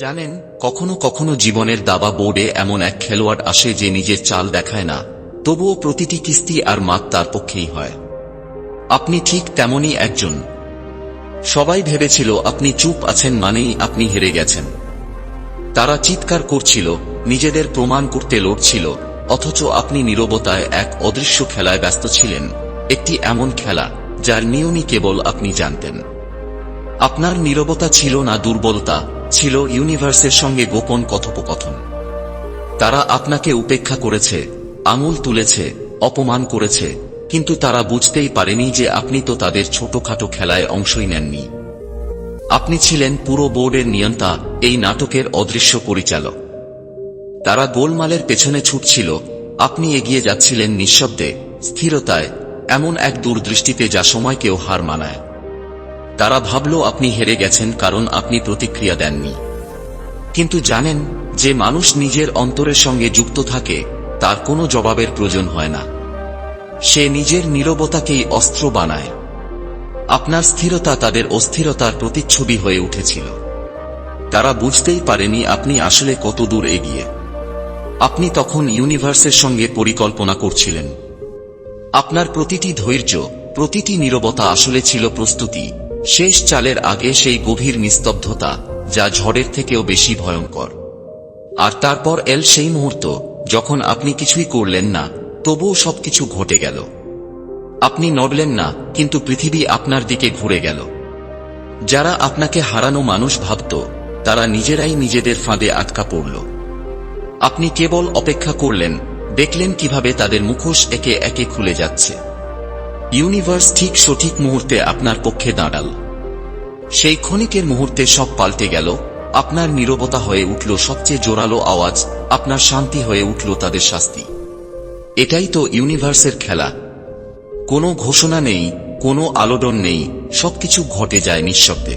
জানেন? কখনো কখনো জীবনের দাবা বোর্ডে এমন এক খেলোয়াড় আসে যে নিজের চাল দেখায় না, তবুও প্রতিটি কিস্তি আর মাত তার পক্ষেই হয়। আপনি ঠিক তেমনই একজন। সবাই ভেবেছিল আপনি চুপ আছেন মানেই আপনি হেরে গেছেন। তারা চিৎকার করছিল, নিজেদের প্রমাণ করতে লড়ছিল, অথচ আপনি নীরবতায় এক অদৃশ্য খেলায় ব্যস্ত ছিলেন, একটি এমন খেলা যার নিয়মই কেবল আপনি জানতেন। আপনার নীরবতা ছিল না দুর্বলতা ছিল ইউনিভার্সের সঙ্গে গোপন কথোপকথন। তারা আপনাকে উপেক্ষা করেছে আঙুল তুলেছে, অপমান করেছে, কিন্তু তারা বুঝতেই পারেনি যে আপনি তো তাদের ছোটখাটো খেলায় অংশই নেননি। আপনি ছিলেন পুরো বোর্ডের নিয়ন্তা, এই নাটকের অদৃশ্য পরিচালক। তারা গোলমালের পেছনে ছুটছিল, আপনি এগিয়ে যাচ্ছিলেন নিঃশব্দে, স্থিরতায়, এমন এক দূরদৃষ্টিতে যা সময়কেও হার মানায়। তারা ভাবল আপনি হেরে গেছেন কারণ আপনি প্রতিক্রিয়া দেননি। কিন্তু জানেন, যে মানুষ নিজের অন্তরের সঙ্গে যুক্ত থাকে, তার কোনো জবাবের প্রয়োজন হয় না। সে নিজের নীরবতাকেই অস্ত্র বানায়। আপনার স্থিরতা তাদের অস্থিরতার প্রতিচ্ছবি হয়ে উঠেছিল। তারা বুঝতেই পারেনি আপনি আসলে কত দূর এগিয়ে। আপনি তখন ইউনিভার্সের সঙ্গে পরিকল্পনা করছিলেন। আপনার প্রতিটি ধৈর্য, প্রতিটি নীরবতা আসলে ছিল প্রস্তুতি। শেষ চালের আগে সেই গভীর নিস্তব্ধতা, যা ঝড়ের থেকেও বেশি ভয়ঙ্কর। আর তারপর এল সেই মুহূর্ত, যখন আপনি কিছুই করলেন না, তবুও সবকিছু ঘটে গেল। আপনি নড়লেন না, কিন্তু পৃথিবী আপনার দিকে ঘুরে গেল। যারা আপনাকে হারানো মানুষ ভাবত, তারা নিজেরাই নিজেদের ফাঁদে আটকা পড়ল। আপনি কেবল অপেক্ষা করলেন, দেখলেন কীভাবে তাদের মুখোশ একে একে খুলে যাচ্ছে। ইউনিভার্স ঠিক সঠিক মুহূর্তে আপনার পক্ষে দাঁড়াল। সেই ক্ষণিকের মুহূর্তে সব পাল্টে গেল, আপনার নীরবতা হয়ে উঠল সবচেয়ে জোরালো আওয়াজ, আপনার শান্তি হয়ে উঠল তাদের শাস্তি। এটাই তো ইউনিভার্সের খেলা। কোনো ঘোষণা নেই, কোনো আলোড়ন নেই, সবকিছু ঘটে যায় নিঃশব্দে।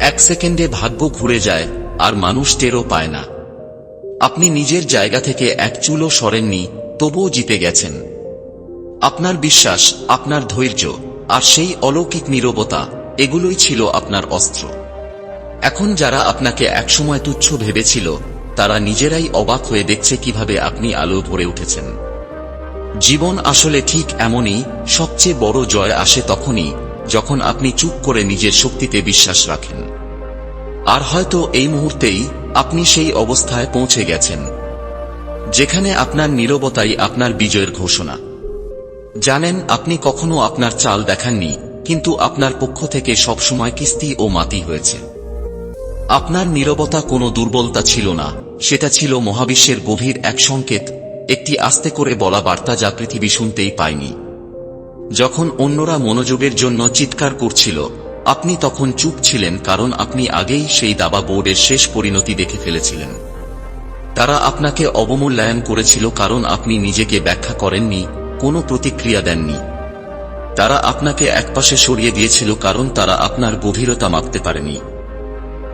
এক সেকেন্ডে ভাগ্য ঘুরে যায়, আর মানুষ টেরও পায় না। আপনি নিজের জায়গা থেকে এক চুলও সরেননি, তবুও জিতে গেছেন। আপনার বিশ্বাস, আপনার ধৈর্য, আর সেই অলৌকিক নীরবতা, এগুলোই ছিল আপনার অস্ত্র। এখন যারা আপনাকে একসময় তুচ্ছ ভেবেছিল, তারা নিজেরাই অবাক হয়ে দেখছে কীভাবে আপনি আলো ভরে উঠেছেন। জীবন আসলে ঠিক এমনই, সবচেয়ে বড় জয় আসে তখনই, যখন আপনি চুপ করে নিজের শক্তিতে বিশ্বাস রাখেন। আর হয়তো এই মুহূর্তেই আপনি সেই অবস্থায় পৌঁছে গেছেন, যেখানে আপনার নীরবতাই আপনার বিজয়ের ঘোষণা। জানেন, আপনি কখনো আপনার চাল দেখাননি, কিন্তু আপনার পক্ষ থেকে সবসময় কিস্তি ও মাতি হয়েছে। আপনার নীরবতা কোনো দুর্বলতা ছিল না, সেটা ছিল মহাবিশ্বের গভীর এক সংকেত, একটি আস্তে করে বলা বার্তা যা পৃথিবী শুনতেই পায়নি। যখন অন্যরা মনোযোগের জন্য চিৎকার করছিল, আপনি তখন চুপ ছিলেন কারণ আপনি আগেই সেই দাবা বোর্ডের শেষ পরিণতি দেখে ফেলেছিলেন। তারা আপনাকে অবমূল্যায়ন করেছিল কারণ আপনি নিজেকে ব্যাখ্যা করেননি কোনো প্রতিক্রিয়া দেননি। তারা আপনাকে একপাশে সরিয়ে দিয়েছিল কারণ তারা আপনার গভীরতা মাপতে পারেনি।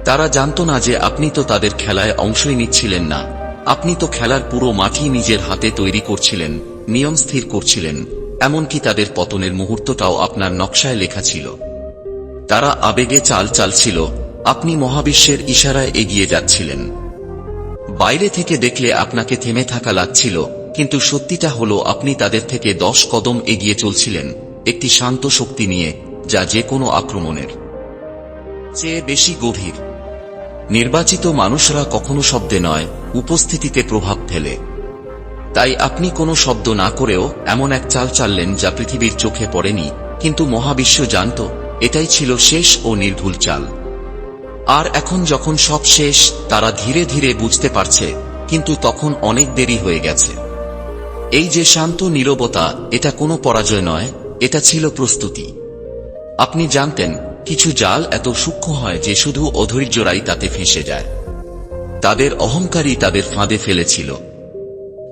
তারা জানত না যে আপনি তো তাদের খেলায় অংশই নিচ্ছিলেন না। আপনি তো খেলার পুরো মাঠই নিজের হাতে তৈরি করছিলেন, নিয়ম স্থির করছিলেন, এমনকি তাদের পতনের মুহূর্তটাও আপনার নকশায় লেখা ছিল। তারা আবেগে চাল চালছিল, আপনি মহাবিশ্বের ইশারায় এগিয়ে যাচ্ছিলেন। বাইরে থেকে দেখলে আপনাকে থেমে থাকা লাগছিল কিন্তু সত্যিটা হলো, আপনি তাদের থেকে দশ কদম এগিয়ে চলছিলেন, একটি শান্ত শক্তি নিয়ে, যা যে কোনো আক্রমণের চেয়ে বেশি গভীর। নির্বাচিত মানুষরা কখনো শব্দে নয়, উপস্থিতিতে প্রভাব ফেলে। তাই আপনি কোনো শব্দ না করেও এমন এক চাল চাললেন যা পৃথিবীর চোখে পড়েনি, কিন্তু মহাবিশ্ব জানত, এটাই ছিল শেষ ও নির্ভুল চাল। আর এখন যখন সব শেষ, তারা ধীরে ধীরে বুঝতে পারছে, কিন্তু তখন অনেক দেরি হয়ে গেছে। এই যে শান্ত নীরবতা, এটা কোনো পরাজয় নয়, এটা ছিল প্রস্তুতি। আপনি জানতেন, কিছু জাল এত সূক্ষ্ম হয় যে শুধু অধৈর্যরাই তাতে ফেঁসে যায়। তাদের অহংকারী তাদের ফাঁদে ফেলেছিল।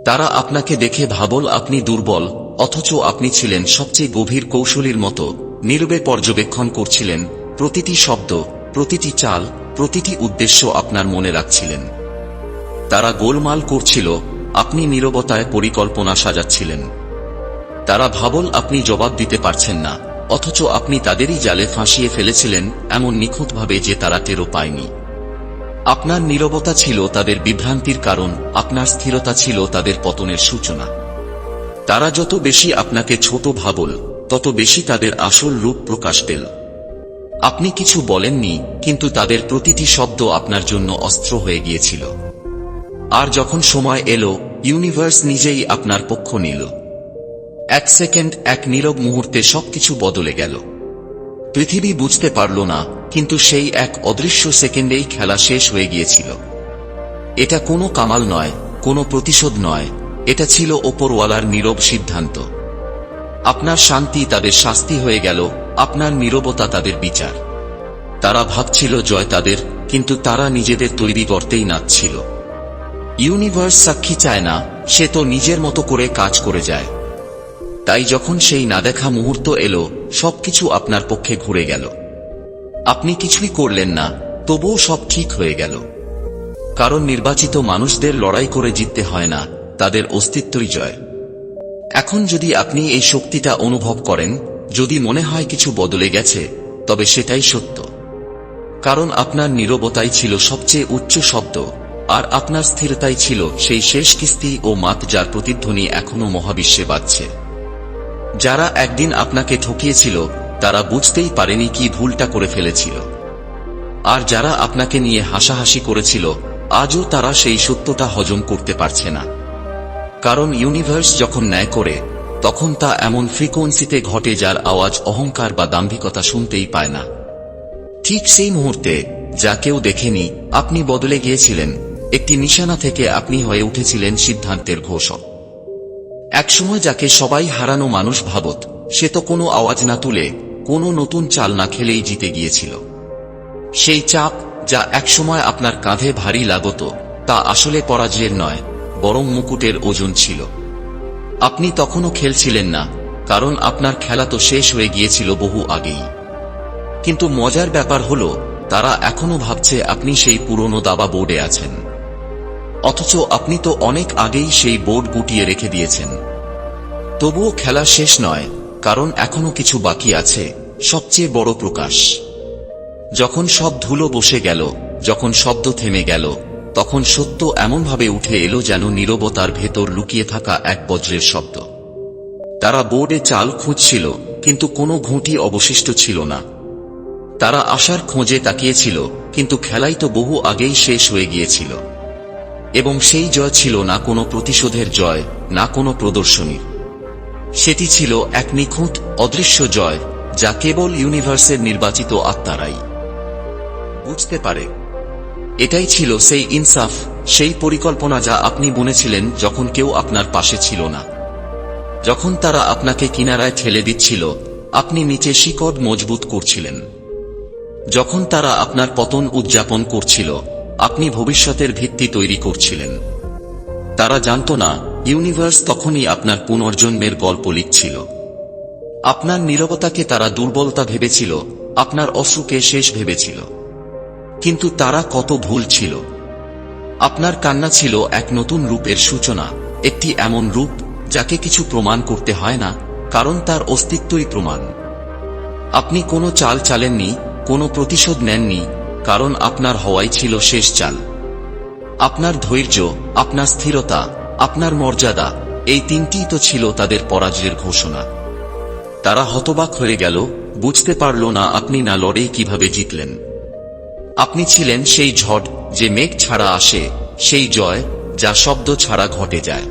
তারা আপনাকে দেখে ভাবল আপনি দুর্বল, অথচ আপনি ছিলেন সবচেয়ে গভীর কৌশলীর মতো, নীরবে পর্যবেক্ষণ করছিলেন, প্রতিটি শব্দ, প্রতিটি চাল, প্রতিটি উদ্দেশ্য আপনার মনে রাখছিলেন। তারা গোলমাল করছিল আপনি নীরবতায় পরিকল্পনা সাজাচ্ছিলেন। তারা ভাবল, আপনি জবাব দিতে পারছেন না। অথচ আপনি তাদেরই জালে ফাঁসিয়ে ফেলেছিলেন এমন নিখুঁতভাবে যে তারা টেরও পায়নি। আপনার নীরবতা ছিল তাদের বিভ্রান্তির কারণ, আপনার স্থিরতা ছিল তাদের পতনের সূচনা। তারা যত বেশি আপনাকে ছোট ভাবল, তত বেশি তাদের আসল রূপ প্রকাশ পেল। আপনি কিছু বলেননি, কিন্তু তাদের প্রতিটি শব্দ আপনার জন্য অস্ত্র হয়ে গিয়েছিল। আর যখন সময় এলো ইউনিভার্স নিজেই আপনার পক্ষ নিল। এক সেকেন্ড এক নীরব মুহূর্তে সবকিছু বদলে গেল। পৃথিবী বুঝতে পারল না, কিন্তু সেই এক অদৃশ্য সেকেন্ডেই খেলা শেষ হয়ে গিয়েছিল। এটা কোনো কামাল নয়, কোনো প্রতিশোধ নয়, এটা ছিল ওপরওয়ালার নীরব সিদ্ধান্ত। আপনার শান্তি তাদের শাস্তি হয়ে গেল, আপনার নীরবতা তাদের বিচার। তারা ভাবছিল জয় তাদের, কিন্তু তারা নিজেদের তৈরি করতেই নাচছিল। ইউনিভার্স সাক্ষী চায় না, সে তো নিজের মতো করে কাজ করে যায়। তাই যখন সেই না দেখা মুহূর্ত এলো, সবকিছু আপনার পক্ষে ঘুরে গেল। আপনি কিছুই করলেন না, তবুও সব ঠিক হয়ে গেল। কারণ নির্বাচিত মানুষদের লড়াই করে জিততে হয় না, তাদের অস্তিত্বই জয়। এখন যদি আপনি এই শক্তিটা অনুভব করেন, যদি মনে হয় কিছু বদলে গেছে, তবে সেটাই সত্য। কারণ আপনার নীরবতাই ছিল সবচেয়ে উচ্চ শব্দ। আর আপনার স্থিরতাই ছিল সেই শেষ কিস্তি ও মাত যার প্রতিধ্বনি এখনও মহাবিশ্বে বাজছে। যারা একদিন আপনাকে ঠকিয়েছিল, তারা বুঝতেই পারেনি কি ভুলটা করে ফেলেছিল। আর যারা আপনাকে নিয়ে হাসাহাসি করেছিল, আজও তারা সেই সত্যটা হজম করতে পারছে না। কারণ ইউনিভার্স যখন ন্যায় করে, তখন তা এমন ফ্রিকোয়েন্সিতে ঘটে যার আওয়াজ অহংকার বা দাম্ভিকতা শুনতেই পায় না। ঠিক সেই মুহূর্তে, যা কেউ দেখেনি, আপনি বদলে গিয়েছিলেন একটি নিশানা থেকে আপনি হয়ে উঠেছিলেন সিদ্ধান্তের ঘোষক। একসময় যাকে সবাই হারানো মানুষ ভাবত, সে তো কোনো আওয়াজ না তুলে কোনো নতুন চাল না খেলেই জিতে গিয়েছিল। সেই চাপ যা একসময় আপনার কাঁধে ভারী লাগত, তা আসলে পরাজয়ের নয়, বরং মুকুটের ওজন ছিল। আপনি তখনও খেলছিলেন না, কারণ আপনার খেলা তো শেষ হয়ে গিয়েছিল বহু আগেই। কিন্তু মজার ব্যাপার হল, তারা এখনও ভাবছে আপনি সেই পুরনো দাবা বোর্ডে আছেন। অথচ আপনি তো অনেক আগেই সেই বোর্ড গুটিয়ে রেখে দিয়েছেন। তবুও খেলা শেষ নয়, কারণ এখনও কিছু বাকি আছে, সবচেয়ে বড় প্রকাশ। যখন সব ধুলো বসে গেল, যখন শব্দ থেমে গেল, তখন সত্য এমনভাবে উঠে এলো যেন নীরবতার ভেতর লুকিয়ে থাকা এক বজ্রের শব্দ। তারা বোর্ডে চাল খুঁজছিল, কিন্তু কোনো ঘুঁটি অবশিষ্ট ছিল না। তারা আশার খোঁজে তাকিয়েছিল, কিন্তু খেলাই তো বহু আগেই শেষ হয়ে গিয়েছিল। এবং সেই জয় ছিল না কোনো প্রতিশোধের জয়, না কোনো প্রদর্শনীর। সেটি ছিল এক নিখুঁত, অদৃশ্য জয়, যা কেবল ইউনিভার্সের নির্বাচিত আত্মারাই। বুঝতে পারে। এটাই ছিল সেই ইনসাফ, সেই পরিকল্পনা যা আপনি বুনেছিলেন যখন কেউ আপনার পাশে ছিল না। যখন তারা আপনাকে কিনারায় ঠেলে দিচ্ছিল, আপনি নিচে শিকড় মজবুত করছিলেন। যখন তারা আপনার পতন উদযাপন করছিল আপনি ভবিষ্যতের ভিত্তি তৈরি করছিলেন। তারা জানত না, ইউনিভার্স তখনই আপনার পুনর্জন্মের গল্প লিখছিল। আপনার নীরবতাকে তারা দুর্বলতা ভেবেছিল, আপনার অশ্রুকে শেষ ভেবেছিল। কিন্তু তারা কত ভুল ছিল। আপনার কান্না ছিল এক নতুন রূপের সূচনা, একটি এমন রূপ যাকে কিছু প্রমাণ করতে হয় না, কারণ তার অস্তিত্বই প্রমাণ। আপনি কোনো চাল চালেননি, কোনো প্রতিশোধ নেননি কারণ আপনার হওয়াই ছিল শেষ চাল। আপনার ধৈর্য, আপনার স্থিরতা, আপনার মর্যাদা, এই তিনটিই তো ছিল তাদের পরাজয়ের ঘোষণা। তারা হতবাক হয়ে গেল, বুঝতে পারল না আপনি না লড়েই কীভাবে জিতলেন। আপনি ছিলেন সেই ঝড় যে মেঘ ছাড়া আসে, সেই জয় যা শব্দ ছাড়া ঘটে যায়।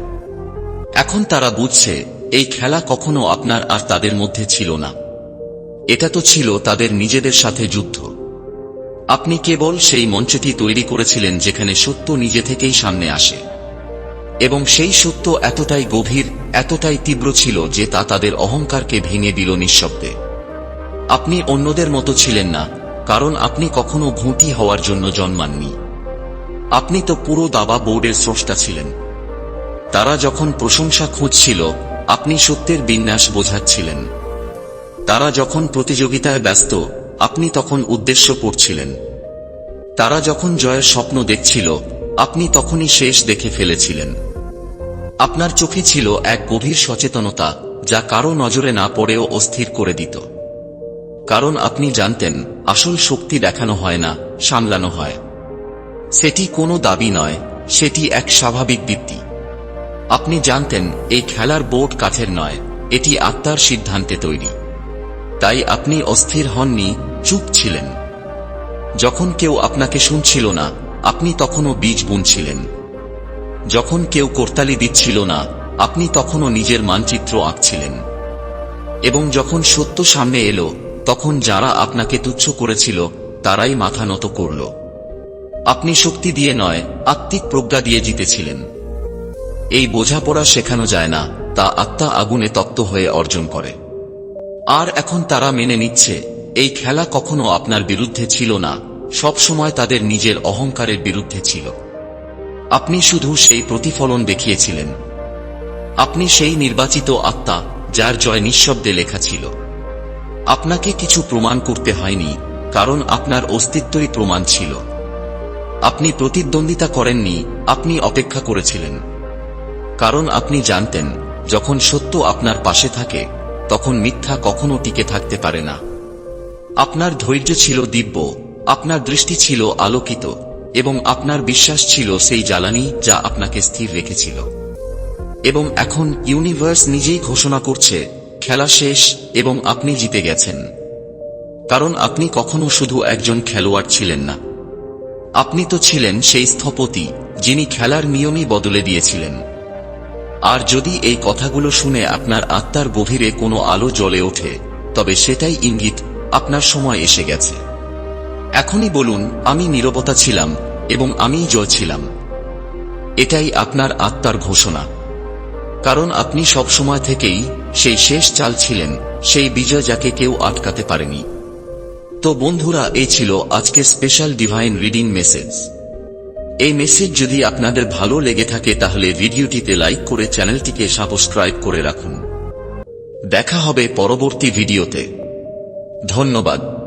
এখন তারা বুঝছে, এই খেলা কখনো আপনার আর তাদের মধ্যে ছিল না। এটা তো ছিল তাদের নিজেদের সাথে যুদ্ধ। আপনি কেবল সেই মঞ্চটি তৈরি করেছিলেন যেখানে সত্য নিজে থেকেই সামনে আসে। এবং সেই সত্য এতটাই গভীর, এতটাই তীব্র ছিল যে তা তাদের অহংকারকে ভেঙে দিল নিঃশব্দে। আপনি অন্যদের মতো ছিলেন না, কারণ আপনি কখনো ঘুঁটি হওয়ার জন্য জন্মাননি। আপনি তো পুরো দাবা বোর্ডের স্রষ্টা ছিলেন। তারা যখন প্রশংসা খুঁজছিল, আপনি সত্যের বিন্যাস বোঝাচ্ছিলেন। তারা যখন প্রতিযোগিতায় ব্যস্ত আপনি তখন উদ্দেশ্য পড়ছিলেন তারা যখন জয়ের স্বপ্ন দেখছিল, আপনি তখনই শেষ দেখে ফেলেছিলেন। আপনার চোখে ছিল এক গভীর সচেতনতা, যা কারও নজরে না পড়েও অস্থির করে দিত। কারণ আপনি জানতেন, আসল শক্তি দেখানো হয় না, সামলানো হয়। সেটি কোনো দাবি নয়, সেটি এক স্বাভাবিক বৃত্তি। আপনি জানতেন, এই খেলার বোর্ড কাঠের নয়, এটি আত্মার সিদ্ধান্তে তৈরি। তাই আপনি অস্থির হননি চুপ ছিলেন। যখন কেউ আপনাকে শুনছিল না, আপনি তখনও বীজ বুনছিলেন। যখন কেউ করতালি দিচ্ছিল না, আপনি তখনও নিজের মানচিত্র আঁকছিলেন। এবং যখন সত্য সামনে এলো, তখন যারা আপনাকে তুচ্ছ করেছিল, তারাই মাথা নত করল। আপনি শক্তি দিয়ে নয়, আত্মিক প্রজ্ঞা দিয়ে জিতেছিলেন। এই বোঝাপড়া শেখানো যায় না, তা আত্মা আগুনে তপ্ত হয়ে অর্জন করে। আর এখন তারা মেনে নিচ্ছে এই খেলা কখনো আপনার বিরুদ্ধে ছিল না, সব সময় তাদের নিজের অহংকারের বিরুদ্ধে ছিল। আপনি শুধু সেই প্রতিফলন দেখিয়েছিলেন। আপনি সেই নির্বাচিত আত্মা, যার জয় নিঃশব্দে লেখা ছিল। আপনাকে কিছু প্রমাণ করতে হয়নি, কারণ আপনার অস্তিত্বই প্রমাণ ছিল। আপনি প্রতিদ্বন্দ্বিতা করেননি, আপনি অপেক্ষা করেছিলেন। কারণ আপনি জানতেন, যখন সত্য আপনার পাশে থাকে, তখন মিথ্যা কখনো টিকে থাকতে পারে না। আপনার ধৈর্য ছিল দিব্য, আপনার দৃষ্টি ছিল আলোকিত, এবং আপনার বিশ্বাস ছিল সেই জ্বালানি যা আপনাকে স্থির রেখেছিল। এবং এখন ইউনিভার্স নিজেই ঘোষণা করছে, খেলা শেষ এবং আপনি জিতে গেছেন। কারণ আপনি কখনো শুধু একজন খেলোয়াড় ছিলেন না। আপনি তো ছিলেন সেই স্থপতি, যিনি খেলার নিয়মই বদলে দিয়েছিলেন। আর যদি এই কথাগুলো শুনে আপনার আত্মার গভীরে কোনো আলো জ্বলে ওঠে, তবে সেটাই ইঙ্গিত আপনার সময় এসে গেছে। এখনই বলুন, আমি নীরবতা ছিলাম এবং আমিই জয় ছিলাম। এটাই আপনার আত্মার ঘোষণা। কারণ আপনি সব সময় থেকেই সেই শেষ চাল ছিলেন, সেই বিজয় যাকে কেউ আটকাতে পারেনি। তো বন্ধুরা এই ছিল আজকে স্পেশাল ডিভাইন রিডিং মেসেজ এই মেসেজ যদি আপনাদের ভালো লেগে থাকে, তাহলে ভিডিওটিতে লাইক করে চ্যানেলটিকে সাবস্ক্রাইব করে রাখুন। দেখা হবে পরবর্তী ভিডিওতে। ধন্যবাদ।